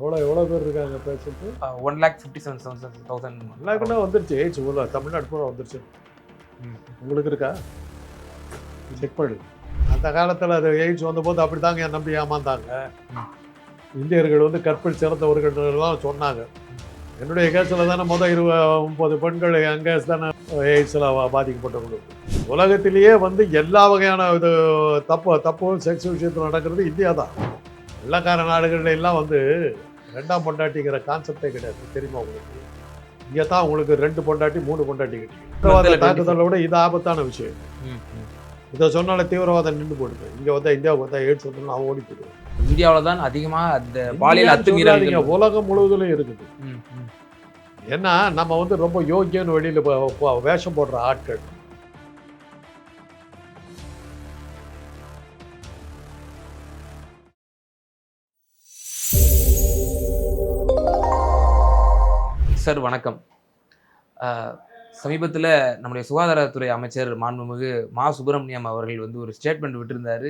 எவ்வளோ எவ்வளோ பேர் இருக்காங்க patient one lakh fifty seven thousand thousand எல்லாருக்குன்னா வந்துருச்சு. ஏஜ் உள்ள தமிழ்நாடு பூரா வந்துருச்சு. உங்களுக்கு இருக்கா? செக் பண்ணு. அந்த காலத்தில் அது எய்ட்ஸ் வந்தபோது அப்படி தாங்க என் நம்பி ஏமாந்தாங்க. இந்தியர்கள் வந்து கற்பில் சிறந்தவர்கள்லாம் சொன்னாங்க. என்னுடைய கேஸில் தானே மொதல் இருப முப்பது பெண்கள் கேஸ் தானே எய்ட்ஸில் பாதிக்கப்பட்டவங்களுக்கு உலகத்திலேயே வந்து எல்லா வகையான இது தப்பு தப்பு செக்ஸ் விஷயத்தில் நடக்கிறது இந்தியா தான் வெள்ளக்கார நாடுகள்ல எல்லாம் வந்து ரெண்டாம் பொண்டாட்டிங்கிற கான்செப்டே கிடையாது. தெரியுமா உங்களுக்கு? இங்கே தான் உங்களுக்கு ரெண்டு பொண்டாட்டி மூணு பொண்டாட்டி கிடைக்கும் தாக்குதலை விட இது ஆபத்தான விஷயம். இதை சொன்னால தீவிரவாதம் நின்று போடுது. இங்கே வந்தால் இந்தியாவுக்கு வந்தால் எய்ட்ஸ் வந்து நான் ஓடி போயிடுவேன். இந்தியாவில் தான் அதிகமாக அந்த பாலியல் சொல்லாதீங்க, உலகம் முழுவதும் இருக்குது. ஏன்னா நம்ம வந்து ரொம்ப யோக்கியன்னு வெளியில் வேஷம் போடுற ஆட்கள். சார் வணக்கம். சமீபத்தில் நம்முடைய சுகாதாரத்துறை அமைச்சர் மாண்புமிகு மா. சுப்பிரமணியம் அவர்கள் வந்து ஒரு ஸ்டேட்மெண்ட் விட்டிருந்தார்.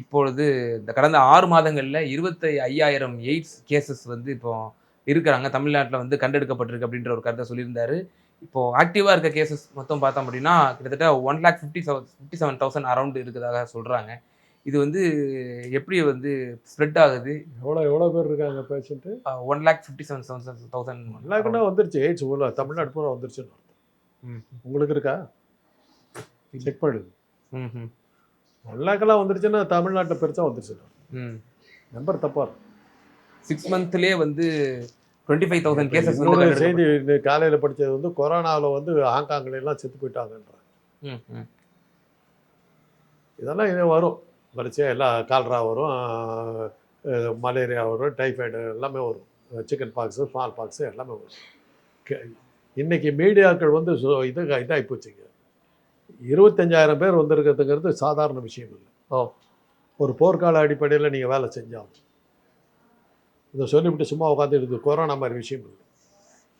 இப்பொழுது இந்த கடந்த ஆறு மாதங்களில் இருபத்தி ஐயாயிரம் எய்ட்ஸ் கேசஸ் வந்து இப்போ இருக்கிறாங்க. தமிழ்நாட்டில் வந்து கண்டெடுக்கப்பட்டிருக்கு அப்படின்ற ஒரு கருத்தை சொல்லியிருந்தார். இப்போது ஆக்டிவாக இருக்க கேசஸ் மொத்தம் பார்த்தோம் அப்படின்னா கிட்டத்தட்ட one lakh fifty seven fifty seven thousand around இருக்கிறதாக சொல்கிறாங்க இது வந்து எப்படி வந்து ஸ்ப்ரெட் ஆகுது? எவ்வளோ எவ்வளோ பேர் இருக்காங்க patient one lakh fifty seven thousand எல்லாருக்குன்னா thousand வந்துருச்சு. எய்ட்ஸ் உள்ள தமிழ்நாடு பூரா வந்துருச்சுன்னு. உங்களுக்கு இருக்கா? செக் பண்ணு. ம் ம் எல்லாக்கெல்லாம் வந்துருச்சுன்னா தமிழ்நாட்டில் பெருசாக வந்துருச்சு ம். நம்பர் தப்பா இருக்கு. சிக்ஸ் மந்த்லேயே வந்து டுவெண்ட்டி ஃபைவ் தௌசண்ட் கேசஸ் வந்து செய்தி காலையில் படிச்சது வந்து கொரோனாவில் வந்து ஹாங்காங்ல எல்லாம் செத்து போயிட்டாங்கன்றாங்க. இதெல்லாம் இது வரும். வரிசையாக எல்லாம் கால்ரா வரும் மலேரியா வரும் டைஃபாய்டு எல்லாமே வரும். சிக்கன் பாக்ஸு ஃபால் பாக்ஸு எல்லாமே வரும். கே- இன்னைக்கு மீடியாக்கள் வந்து இது இதாகி போச்சுங்க. இருபத்தஞ்சாயிரம் பேர் வந்திருக்கிறதுங்கிறது சாதாரண விஷயம் இல்லை. ஓ. ஒரு போர்க்கால அடிப்படையில் நீங்கள் வேலை செஞ்சாலும். இதை சொல்லிவிட்டு சும்மா உட்காந்து இது கொரோனா மாதிரி விஷயம் இல்லை.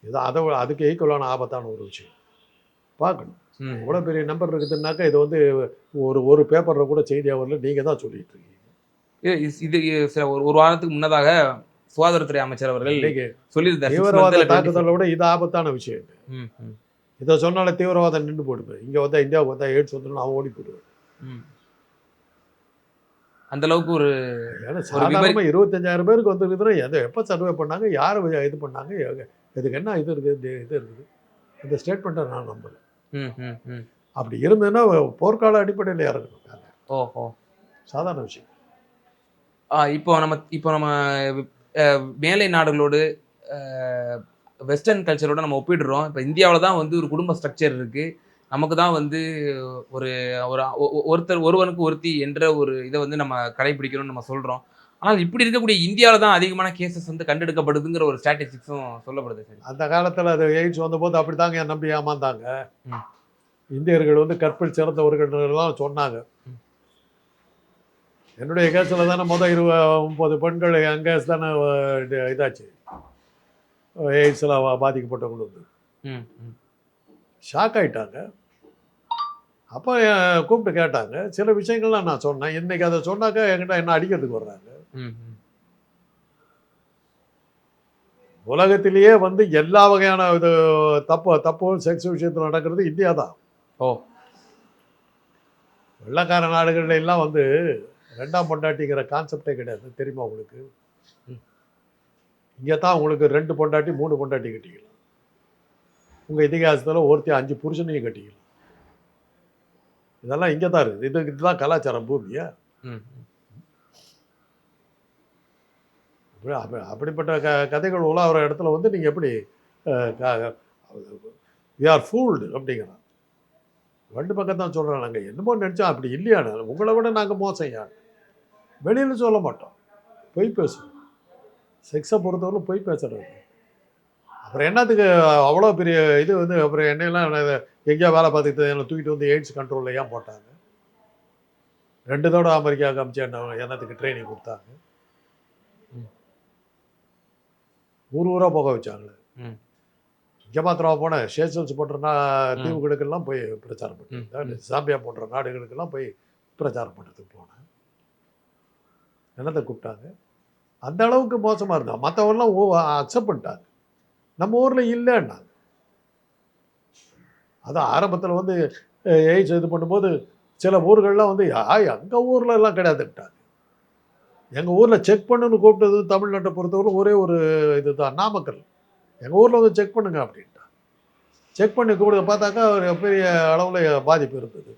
இது அதை அதுக்கு ஈக்குவலான ஆபத்தான ஒரு விஷயம். பார்க்கணும். இவ்வளோ பெரிய நம்பர் இருக்குதுன்னாக்கா இது வந்து ஒரு ஒரு பேப்பரில் கூட செய்தியாக வரல நீங்கள் தான் சொல்லிட்டு இருக்கீங்க. இது சில ஒரு ஒரு வாரத்துக்கு முன்னதாக சுகாதாரத்துறை அமைச்சர் அவர்கள் சொல்லியிருந்தார். தீவிரவாத monthல 20 தாக்குதலை விட இது ஆபத்தான விஷயம். இதை சொன்னாலே தீவிரவாதம் நின்று போயிடுவேன் இங்கே வந்தால் இந்தியாவுக்கு வந்தால் எய்ட்ஸ் வந்து நான் ஓடி போயிடுவேன். அந்த அளவுக்கு ஒரு சாதாரணமாக இருபத்தஞ்சாயிரம் பேருக்கு வந்துருக்குதுன்னா எதை எப்போ சர்வே பண்ணாங்க யார் இது பண்ணாங்க இதுக்கு என்ன இது இருக்குது இது இருக்குது. இந்த ஸ்டேட்மெண்ட்டை நான் நம்பல. அப்படி இருந்ததுன்னா போர்க்கால அடிப்படையில் இறங்கணும் வேலை. ஓ ஓ சாதாரண விஷயம். ஆ, இப்போ நம்ம இப்போ நம்ம மேலை நாடுகளோடு வெஸ்டர்ன் கல்ச்சரோட நம்ம ஒப்பிடுறோம். இப்போ இந்தியாவில் தான் வந்து ஒரு குடும்ப ஸ்ட்ரக்சர் இருக்கு. நமக்கு தான் வந்து ஒரு ஒரு ஒருத்தர் ஒருவனுக்கு ஒருத்தி என்ற ஒரு இதை வந்து நம்ம கடைபிடிக்கிறோம்னு நம்ம சொல்றோம். ஆனால் இப்படி இருக்கக்கூடிய இந்தியாவில் தான் அதிகமான கேசஸ் வந்து கண்டெடுக்கப்படுதுங்கிற ஒரு ஸ்டாட்டிஸ்டிக்ஸும் சொல்லப்படுது சரி. அந்த காலத்தில் அது எய்ட்ஸ் வந்தபோது அப்படி தாங்க என் நம்பி ஏமாந்தாங்க. இந்தியர்கள் வந்து கற்பில் சிறந்தவர்கள்லாம் சொன்னாங்க. என்னுடைய கேஸில் தானே மொதல் இருப முப்பது பெண்கள் என் கேஸ் தானே இதாச்சு. எய்ட்ஸில் பாதிக்கப்பட்டவங்க வந்து. ஷாக் ஆயிட்டாங்க. அப்போ கூப்பிட்டு கேட்டாங்க. சில விஷயங்கள்லாம் நான் சொன்னேன். இன்னைக்கு அதை சொன்னாக்கா என்கிட்ட என்ன அடிக்கிறதுக்கு வர்றாங்க? உலகத்திலேயே வந்து எல்லா வகையான இது தப்பு தப்பு செக்ஸ் விஷயத்தில் நடக்கிறது இந்தியா தான் ஓ. வெள்ளக்கார நாடுகள்ல எல்லாம் வந்து ரெண்டாம் பொண்டாட்டிங்கிற கான்செப்டே கிடையாது. தெரியுமா உங்களுக்கு? ம். இங்கே தான் உங்களுக்கு ரெண்டு பொண்டாட்டி மூணு பொண்டாட்டி கட்டிக்கலாம். உங்கள் இதிகாசத்தில் ஒருத்தி அஞ்சு புருஷனையும் கட்டிக்கலாம். இதெல்லாம் இங்கே தான் இருக்குது. இது இதுதான் கலாச்சாரம் பூமியா ம் ம். அப்படி அப்ப- அப்படிப்பட்ட க கதைகள் உலாவுற இடத்துல வந்து நீங்கள் எப்படி வி ஆர் ஃபூல்டு அப்படிங்கிறான் ரெண்டு பக்கம் தான் சொல்கிறோம் நாங்கள் என்னமோ நினச்சோம் அப்படி இல்லையானு உங்களை விட நாங்கள் மோசம் யான் வெளியில் சொல்ல மாட்டோம். பொய் பேசுவோம். செக்ஸை பொறுத்தவரை பொய் பேசுகிறது அப்புறம் என்னத்துக்கு அவ்வளோ பெரிய இது வந்து அப்புறம் என்னையெல்லாம் எங்கேயா எங்கேயோ வேலை பார்த்துக்கிட்டு என்னை தூக்கிட்டு வந்து எய்ட்ஸ் கண்ட்ரோலில் ஏன் போட்டாங்க? ரெண்டு தடவை அமெரிக்காவுக்கு அமிச்சு என்ன என்னத்துக்கு ட்ரைனிங் கொடுத்தாங்க? ஊர் ஊராக போக வச்சாங்களே மாத்திரம் போனேன் ஷேஷல்ஸ் போன்ற நா. தீவுகளுக்கெல்லாம் போய் பிரச்சாரம் ம், பண்ணேன் சாம்பியா போன்ற நாடுகளுக்கெல்லாம் போய் பிரச்சாரம் பண்ணுறதுக்கு போனேன் என்னத்தை கூப்பிட்டாங்க அந்த அளவுக்கு மோசமாக இருந்தா மற்றவங்களாம் ஓ அக்செப்ட் பண்ணிட்டாங்க நம்ம ஊரில் இல்லைன்னாங்க அதான் ஆரம்பத்தில் வந்து எய்ட்ஸ் இது பண்ணும்போது சில ஊர்கள்லாம் வந்து எங்கள் ஊரில் எல்லாம் கிடையாதுட்டாங்க எங்கள் ஊரில் செக் பண்ணுன்னு கூப்பிட்டது தமிழ்நாட்டை பொறுத்தவரை ஒரே ஒரு இதுதான் நாமக்கல். எங்கள் ஊரில் வந்து செக் பண்ணுங்க அப்படின்ட்டா செக் பண்ணி கூட பார்த்தாக்கா ஒரு பெரிய அளவில் பாதிப்பு இருந்தது.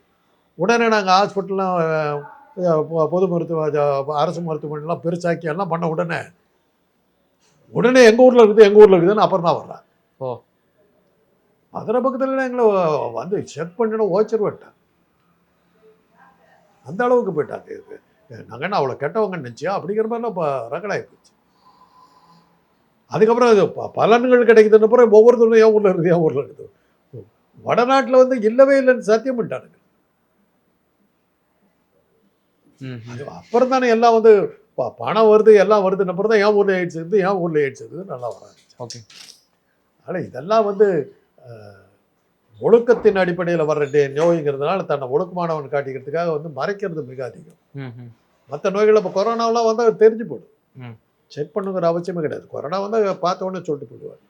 உடனே நாங்கள் ஹாஸ்பிட்டல்லாம் பொது மருத்துவ அரசு மருத்துவமனைலாம் பெருசாக்கி எல்லாம் பண்ண உடனே உடனே எங்கள் ஊரில் இருக்குது எங்கள் ஊரில் இருக்குதுன்னு அப்புறம் தான் ஓ. மதுரை பக்கத்தில் எங்களை வந்து செக் பண்ணணும் ஓச்சர் விட்டாங்க அந்த அளவுக்கு போயிட்டாங்க இது. நாங்கள் என்ன அவ்வளோ கெட்டவங்க நினச்சியா? அப்படிங்கிற மாதிரிலாம் இப்போ ரகடாகி போச்சு அதுக்கப்புறம் அது ப- பலன்கள் கிடைக்குதுன்னு அப்புறம் ஒவ்வொருத்தரும் என் ஊரில் இருக்குது என் ஊரில் இருக்குது வடநாட்டில் வந்து இல்லவே இல்லைன்னு சத்தியம் பண்ணிட்டானுங்க. அது அப்புறம் தானே எல்லாம் வந்து பணம் வருது எல்லாம் வருதுன்னு அப்புறம் தான் என் ஊரில் எய்ட்ஸ் இருக்குது என் ஊரில் எய்ட்ஸ் இருக்குது நல்லா வராங்க ஓகே. ஆனால் இதெல்லாம் வந்து ஒழுக்கத்தின் அடிப்படையில் வர்ற டே நோய்ங்கிறதுனால தன்னை ஒழுக்கமானவன் காட்டிக்கிறதுக்காக வந்து மறைக்கிறது மிக அதிகம். மற்ற நோய்கள் இப்போ கொரோனாவெலாம் வந்தால் தெரிஞ்சு போடும். செக் பண்ணுங்கிற அவசியமே கிடையாது. கொரோனா வந்து பார்த்த உடனே சொல்லிட்டு போயிடுவார்.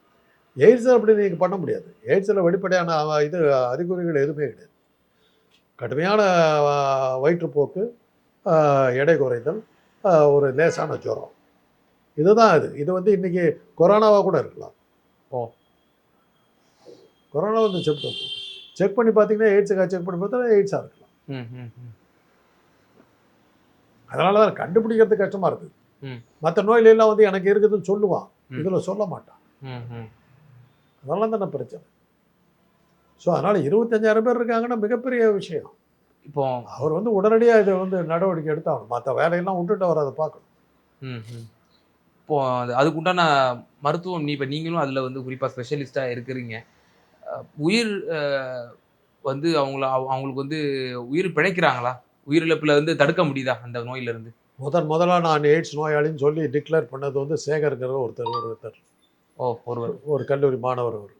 எய்ட்ஸ் அப்படி நீங்கள் பண்ண முடியாது. எய்ட்ஸில் வெளிப்படையான இது அறிகுறிகள் எதுவுமே கிடையாது. கடுமையான வயிற்றுப்போக்கு எடை குறைதல் ஒரு லேசான ஜுரம். இதுதான் இது. இது வந்து இன்னைக்கு கொரோனாவாக கூட இருக்கலாம். ஓ. கொரோனா வந்து செக் செக் பண்ணி பார்த்தீங்கன்னா எய்ட்ஸுக்காக செக் பண்ணி பார்த்தா எய்ட்ஸாக இருக்கலாம். அதனால தான் கண்டுபிடிக்கிறது கஷ்டமாக இருக்குது. மற்ற நோயிலெல்லாம் வந்து எனக்கு இருக்குதுன்னு சொல்லுவான். இதில் சொல்ல மாட்டான். அதெல்லாம் தானே பிரச்சனை ஸோ அதனால் இருபத்தஞ்சாயிரம் பேர் இருக்காங்கன்னா மிகப்பெரிய விஷயம் இப்போ அவர் வந்து உடனடியாக இதை வந்து நடவடிக்கை எடுத்தாகணும் மற்ற வேலையெல்லாம் விட்டுட்டு அவர் அதை பார்க்கணும். இப்போ அது அதுக்கு உண்டான மருத்துவம் நீ இப்போ நீங்களும் அதில் வந்து குறிப்பாக ஸ்பெஷலிஸ்ட்டாக இருக்கிறீங்க உயிர் வந்து அவங்கள அவ- அவங்களுக்கு வந்து உயிர் பிழைக்கிறாங்களா உயிரிழப்பில் வந்து தடுக்க முடியுதா அந்த நோயிலிருந்து? முதன் முதலாக நான் எய்ட்ஸ் நோயாளின்னு சொல்லி டிக்ளேர் பண்ணது வந்து சேகர்ங்கிற ஒருத்தர் ஒருத்தர். ஓ ஒருவர். ஒரு கல்லூரி மாணவர் அவர்.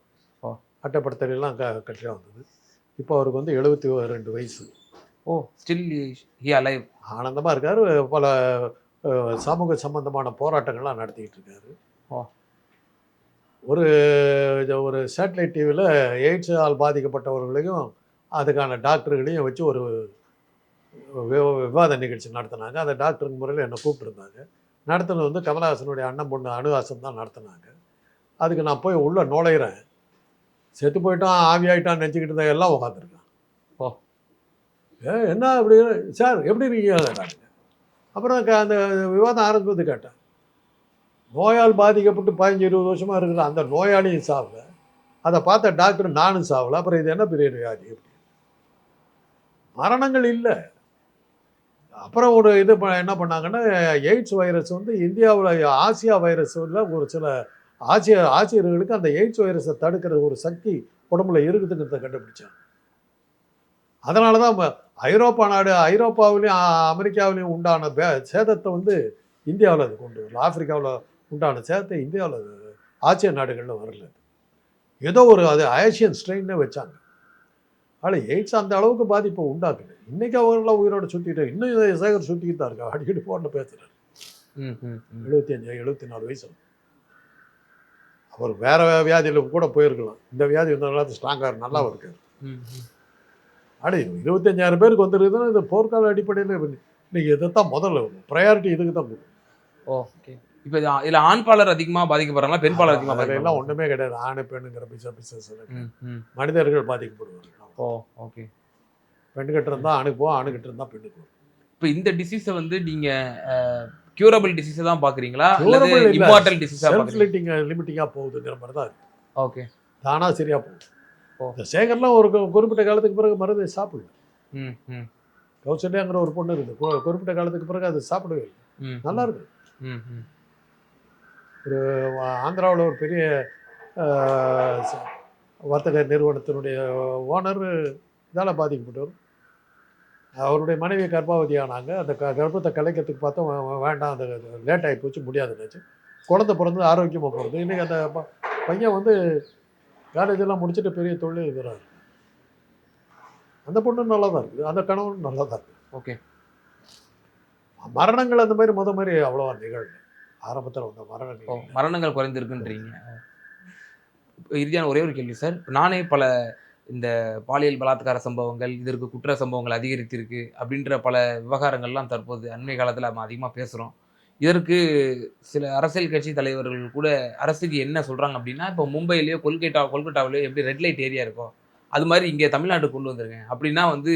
ஓ. அட்டைப்படுத்தலாம் க கட்சியாக வந்தது. இப்போ அவருக்கு வந்து எழுபத்தி ரெண்டு வயசு. Oh still he alive. ஆனந்தமாக இருக்கார். பல சமூக சம்பந்தமான போராட்டங்கள்லாம் நடத்திக்கிட்டு இருக்காரு. ஓ. ஒரு ஒரு சேட்டலைட் டிவியில் எய்ட்ஸால் பாதிக்கப்பட்டவர்களையும் அதுக்கான டாக்டர்களையும் வச்சு ஒரு விவாத நிகழ்ச்சி நடத்தினாங்க. அந்த டாக்டருங்க முறையில் என்னை கூப்பிட்டுருந்தாங்க. நடத்துனது வந்து கமலஹாசனுடைய அண்ணன் பொண்ணு அனுஹாசன் தான் நடத்துனாங்க. அதுக்கு நான் போய் உள்ளே நுழையிறேன். செத்து போயிட்டான் ஆவி ஆயிட்டான் நினச்சிக்கிட்டு இருந்த எல்லாம் உட்காந்துருக்கான் ஓ. ஏ என்ன அப்படி? சார் எப்படி இருக்கீங்க? அப்புறம் அந்த விவாதம் ஆரம்பித்து கேட்டேன். நோயால் பாதிக்கப்பட்டு பதினஞ்சு இருபது வருஷமாக இருக்கிற அந்த நோயாளியும் சாவல. அதை பார்த்த டாக்டர் நானும் சாவலை. அப்புறம் இது என்ன பெரிய வியாதி அப்படி மரணங்கள் இல்லை. அப்புறம் ஒரு இது என்ன பண்ணாங்கன்னா எய்ட்ஸ் வைரஸ் வந்து இந்தியாவில் ஆசியா வைரஸில் ஒரு சில ஆசிய ஆசிரியர்களுக்கு அந்த எய்ட்ஸ் வைரஸை தடுக்கிற ஒரு சக்தி உடம்புல இருக்குதுங்கிறத கண்டுபிடிச்சாங்க. அதனால தான் ஐரோப்பா நாடு ஐரோப்பாவிலையும் அமெரிக்காவிலையும் உண்டான பே சேதத்தை வந்து இந்தியாவில் அது கொண்டு வரல. ஆப்பிரிக்காவில் உண்டான சேதத்தை இந்தியாவில் ஆசிய நாடுகளில் வரல. ஏதோ ஒரு அது ஆசியன் ஸ்ட்ரெயின்னே வச்சாங்க. ஆனால் எய்ட்ஸ் அந்த அளவுக்கு பாதிப்பை உண்டாக்குது. இன்னைக்கு அவங்களாம் உயிரோட சுற்றிட்டு இன்னும் இதை சேகர் சுற்றிக்கிட்டு தான் இருக்கா அடிக்கடி ஃபோனில் பேசுகிறார். எழுபத்தி அஞ்சு எழுபத்தி நாலு வயசு. அவர் வேற வியாதியில் கூட போயிருக்கலாம். இந்த வியாதி வந்து நல்லா ஸ்ட்ராங்காக நல்லா இருக்காரு. அட இருபத்தஞ்சாயிரம் பேருக்கு வந்துருக்குதுன்னா இந்த போர்க்கால அடிப்படையில் இன்னைக்கு இதை தான் முதல்ல ப்ரையாரிட்டி இதுக்கு தான் ஓகே இப்போ இதுல ஆண் பாலர் அதிகமாக பாதிக்கப்படுறாங்களா பெண் பாலர் அதிகமாக பாதிக்கப்படுறாங்களா? ஒன்றுமே கிடையாது. ஆணு பெண்ணுங்கிற பிச பிசஸ் மனிதர்கள் பாதிக்கப்படுவாங்க. ஓ ஓகே பெண்கிட்ட இருந்தால் போகும் அணுகிட்ட இருந்தால் பெண்ணுக்கு போகும் இப்போ இந்த டிசீஸை வந்து நீங்க கியூரபிள் டிசீஸை தான் பாக்குறீங்களா? Curable அல்லது இல்ல. இம்மார்டல் டிசீஸா செல்ஃப் பாக்குறீங்க லிட்டிங் லிமிட்டிங்காக போகுதுங்கிற மாதிரி தான் இருக்கு. ஓகே தானாக சரியாக போகுது. இந்த சேகர்லாம் ஒரு குறிப்பிட்ட காலத்துக்கு பிறகு மருந்து சாப்பிடல. கௌசல்யாங்கிற ஒரு பொண்ணு இருக்குது. குறிப்பிட்ட காலத்துக்கு பிறகு அது சாப்பிடவே இல்லை. நல்லா இருக்கு. ம் ஆந்திராவில் ஒரு பெரிய வர்த்தக நிறுவனத்தினுடைய ஓனர் இதால் பாதிக்கப்பட்டவர். அவருடைய மனைவி கர்ப்பாவதி ஆனாங்க அந்த க கர்ப்பத்தை கலைக்கிறதுக்கு பார்த்தா வேண்டாம். அந்த லேட் ஆகி போச்சு முடியாதுன்னாச்சு குழந்தை பிறந்து ஆரோக்கியமாக போகிறது இன்றைக்கி அந்த ப- பையன் வந்து காலேஜெல்லாம் முடிச்சுட்டு பெரிய தொழில் இருக்கிறார் அந்த பொண்ணு நல்லா தான் இருக்குது. அந்த கணவன் நல்லா தான் இருக்குது. ஓகே. மரணங்கள் அந்த மாதிரி முத மாதிரி அவ்வளோவா நிகழல. ஆரம்பத்தில் வந்த மரணங்கள். மரணங்கள் குறைந்திருக்குன்றீங்க. இறுதியான ஒரே ஒரு கேள்வி சார். நானே பல இந்த பாலியல் பலாத்கார சம்பவங்கள் இதற்கு குற்ற சம்பவங்கள் அதிகரித்திருக்கு அப்படின்ற பல விவகாரங்கள்லாம் தற்போது அண்மை காலத்தில் நம்ம அதிகமாக பேசுகிறோம் இதற்கு சில அரசியல் கட்சி தலைவர்கள் கூட அரசுக்கு என்ன சொல்கிறாங்க அப்படின்னா இப்போ மும்பையிலேயோ கொல்கட்டா கொல்கட்டாவிலேயோ எப்படி ரெட் லைட் ஏரியா இருக்கோ அது மாதிரி இங்கே தமிழ்நாட்டுக்கு கொண்டு வந்திருக்கேன். அப்படின்னா வந்து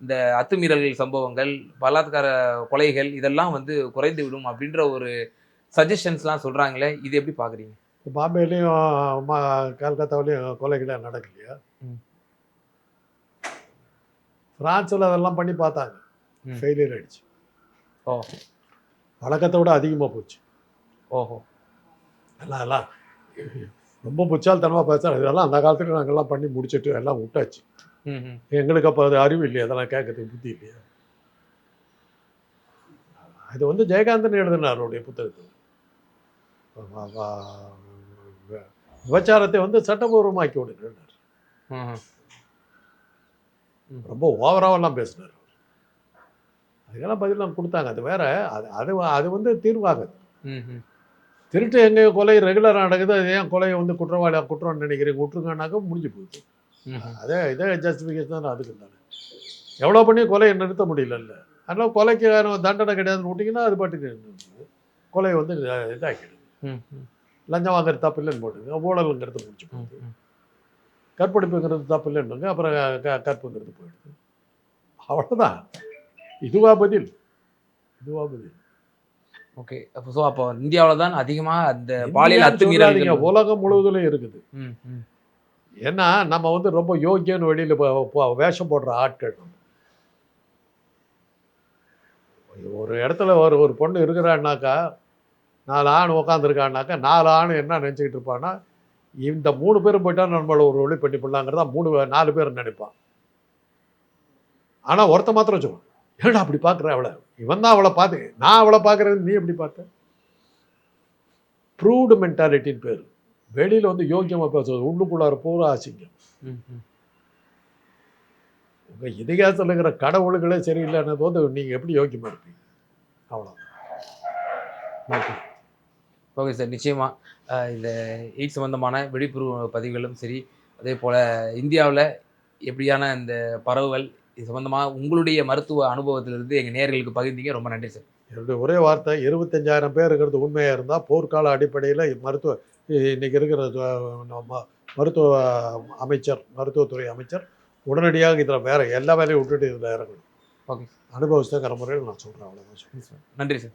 இந்த அத்துமீறல்கள் சம்பவங்கள் பலாத்கார கொலைகள் இதெல்லாம் வந்து குறைந்து விடும் அப்படின்ற ஒரு சஜஷன்ஸ்லாம் சொல்கிறாங்களே இது எப்படி பார்க்குறீங்க? பாம்பேலையும் கல்கத்தாவிலையும் கொலைகளே நடக்கலையா? ம். பிரான்ஸில் அதெல்லாம் பண்ணி பார்த்தாங்க. ஃபெயிலியர் ஆயிடுச்சு. ஓ. வழக்கத்தை விட அதிகமாக போச்சு. ஓஹோ. எல்லாம் எல்லாம் ரொம்ப புச்சால்தனமாக பேசுகிறாங்க இதெல்லாம் அந்த காலத்துல நாங்கள்லாம் பண்ணி முடிச்சிட்டு எல்லாம் விட்டாச்சு. எங்களுக்கு அப்போ அது அறிவு இல்லையா? அதெல்லாம் கேட்கறதுக்கு புத்தி இல்லையா? அது வந்து ஜெயகாந்தன் எழுதினார் அவருடைய புத்தகத்தில். விபச்சாரத்தை வந்து சட்டபூர்வமாக்கி விடுங்கள் ம். ரொம்ப ஓவராவெல்லாம் பேசினார் அதுக்கெல்லாம் பதிலாம் கொடுத்தாங்க. அது வேற அது அது அது வந்து தீர்வாகுது. திருட்டு எங்கே கொலை ரெகுலராக நடக்குது. அது ஏன் கொலையை வந்து குற்றவாளி குற்றம்னு நினைக்கிறீங்க? விட்டுருங்கன்னாக்கா முடிஞ்சு போகுது அதே இதே ஜஸ்டிஃபிகேஷன் தான் அதுக்கு தானே. எவ்வளோ பண்ணி கொலையை நிறுத்த முடியலல்ல. அதனால் கொலைக்கு தண்டனை கிடையாதுன்னு விட்டிங்கன்னா அது பாட்டுக்கு நின்னுடுது. கொலை வந்து இத- இதாக்கிடுது ம் ம் லஞ்சம் வாங்குறது தப்பு இல்லைன்னு போட்டுங்க ஊழலுங்கிறது முடிச்சு போகுது கற்பழிப்புங்கிறது தப்பு இல்லைன்னுங்க அப்புறம் க கற்புங்கிறது போயிடுது. அவ்வளோதான் இதுவா பதில். இதுவா பதில். ஓகே. அப்போ ஸோ அப்போ இந்தியாவில் தான் அதிகமாக அந்த பாலியல் சொல்லாதீங்க, உலகம் முழுவதிலும் இருக்குது. ம் ம். ஏன்னா நம்ம வந்து ரொம்ப யோக்கியன்னு வெளியில் வேஷம் போடுற ஆட்கள். ஒரு இடத்துல ஒரு ஒரு பொண்ணு இருக்கிறான்னாக்கா நாலு ஆண் உட்காந்துருக்கான்னாக்கா நாலு ஆண் என்ன நினச்சிக்கிட்டு இருப்பான்னா இந்த மூணு பேரும் போயிட்டா நம்மளை ஒரு ஒளி பண்ணி பண்ணலாங்கிறதா மூணு நாலு பேர் நினைப்பான். ஆனால் ஒருத்த மாத்திரம் சொல்லுவான் ஏடா அப்படி பார்க்குற அவளை? இவன் தான் அவளை பார்த்து நான் அவளை பார்க்குறது நீ எப்படி பார்த்த? ப்ரூவ்டு மென்டாலிட்டின்னு பேர். வெளியில் வந்து யோக்கியமாக பேசுறது உள்ளுக்குள்ளார பூரா அசிங்கம். ம் ம் உங்கள் இதிகாசத்தில் இருக்கிற கடவுளுகளே சரியில்லைன்ன போது நீங்கள் எப்படி யோக்கியமாக இருப்பீங்க? அவ்வளோ ஓகே சார் நிச்சயமாக இந்த எய்ட்ஸ் சம்பந்தமான விழிப்புணர்வு பதிவுகளும் சரி அதே போல் இந்தியாவில் எப்படியான இந்த பரவுகள் இது சம்பந்தமாக உங்களுடைய மருத்துவ அனுபவத்திலிருந்து எங்கள் நேயர்களுக்கு பகிர்ந்தீங்க ரொம்ப நன்றி சார் என்னுடைய ஒரே வார்த்தை இருபத்தஞ்சாயிரம் பேர் இருக்கிறது உண்மையாக இருந்தால் போர்க்கால அடிப்படையில் மருத்துவ இன்னைக்கு இருக்கிற மருத்துவ அமைச்சர் மருத்துவத்துறை அமைச்சர் உடனடியாக இதில் வேற எல்லா வேலையும் விட்டுட்டு இதில் இறங்கணும் ஓகே. அனுபவஸ்தங்கிற முறையில் நான் சொல்கிறேன் அவ்வளோதான். நன்றி சார்